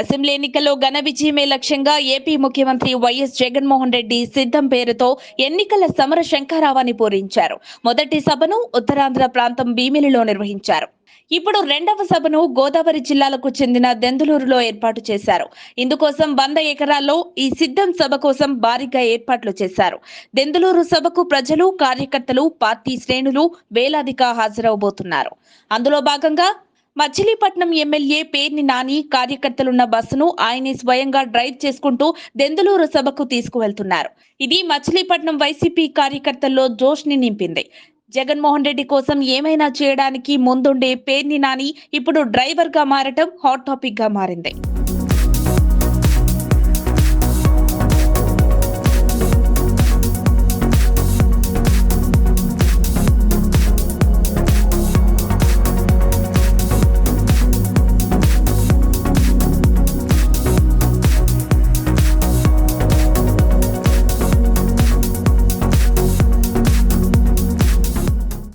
Assembly ఎన్నికల్లో ఘన విజయమే లక్ష్యంగా ఏపీ ముఖ్యమంత్రి వైఎస్ జగన్మోహన్ రెడ్డి సిద్ధం పేరుతో ఎన్నికల సమర శంఖారావాన్ని పూరించారు. మొదటి సభను ఉత్తరాంధ్ర ప్రాంతం భీమిలిలో నిర్వహించారు. ఇప్పుడు రెండవ సభను గోదావరి జిల్లాలకు చెందిన దెందులూరులో ఏర్పాటు చేశారు. ఇందుకోసం వంద ఎకరాల్లో ఈ సిద్ధం సభ కోసం భారీగా ఏర్పాట్లు చేశారు. దెందులూరు సభకు ప్రజలు కార్యకర్తలు పార్టీ శ్రేణులు వేలాదిగా హాజరవబోతున్నారు. అందులో భాగంగా మచిలీపట్నం ఎమ్మెల్యే పేర్ని నాని కార్యకర్తలున్న బస్సును ఆయనే స్వయంగా డ్రైవ్ చేసుకుంటూ దెందులూరు సభకు తీసుకువెళ్తున్నారు. ఇది మచిలీపట్నం వైసీపీ కార్యకర్తల్లో జోష్ని నింపింది. జగన్మోహన్ రెడ్డి కోసం ఏమైనా చేయడానికి ముందుండే పేర్ని నాని ఇప్పుడు డ్రైవర్గా మారటం హాట్ టాపిక్గా మారింది.